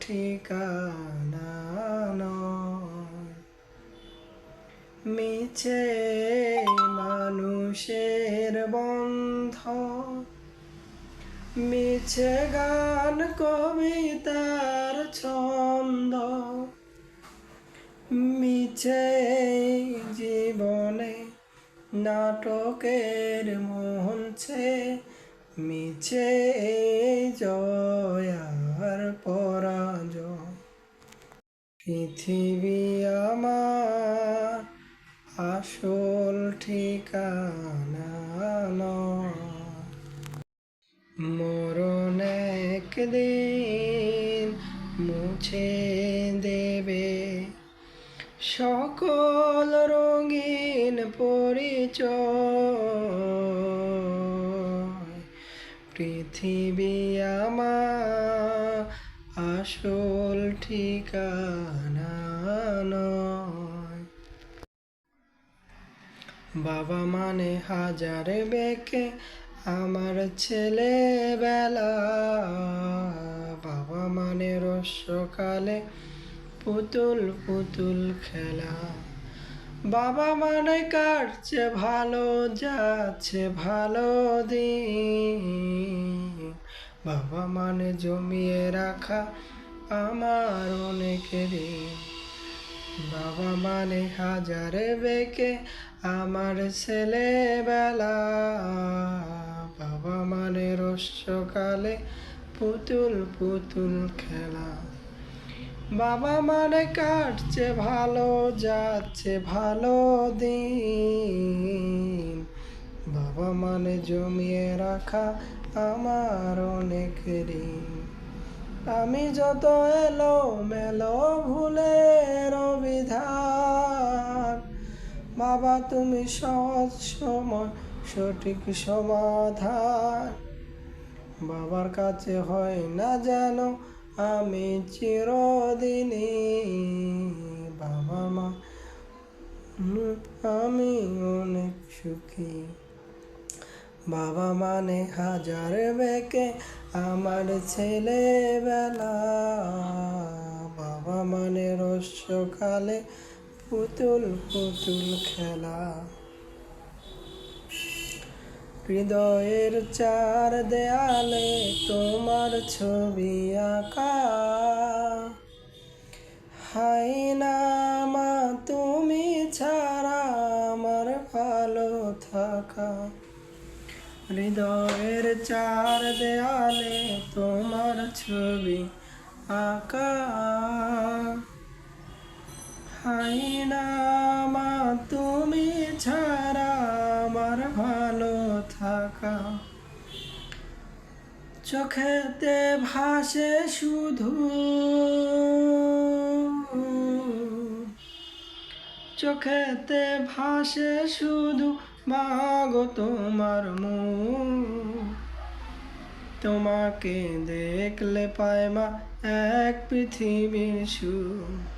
ঠিকানা মিছে মানুষের বন্ধ মিছে গান কবিতার ছন্দ। মিছে জীবনে নাটকের মঞ্চে মিছে জয় আর পৃথিবী আমার আসল ঠিকানা মরণ একদিন মুছে দেবে। সকল রঙিন পরিচয় পৃথিবী আমার আসল ঠিকানা বাবা মানে হাজার বেকে আমার ছেলেবেলা। বাবা মানে রস্যকালে পুতুল পুতুল খেলা। বাবা মানে কাটছে ভালো, যাচ্ছে ভালো দিন। বাবা মানে জমিয়ে রাখা আমার অনেক ঋণ বাবা মানে হাজারে বেকে আমার ছেলেবেলা। বাবা মানে রস্যকালে পুতুল পুতুল খেলা। বাবা মানে কাটছে, ভালো যাচ্ছে, ভালো দিন। বাবা মানে জমিয়ে রাখা আমার অনেক ঋণ। আমি যত এলো মেলো ভুলের বিধান বাবা তুমি সহজ সময়, সঠিক সমাধান। বাবার কাছে হয় না জানো আমি চিরদিনই বাবা মা। আমি অনেক সুখী। বাবা মানে হাজার বেকে আমার ছেলেবেলা। বাবা মানে রস্যকালে পুতুল পুতুল খেলা। হৃদয়ের চার দেয়ালে তোমার ছবি আঁকা। হাই মা, তুমি ছাড়া আমার ভালো থাকা। হৃদয়ের চার দেয়ালে তোমার ছবি আঁকা। হাই মা, তুমি ছাড়া আমার ভালো থাকা। চোখেতে ভাসে শুধু চোখেতে ভাসে শুধু মাগো তোমার মু তোমাকে দেখলে পায় মা এক পৃথিবীর সুখ।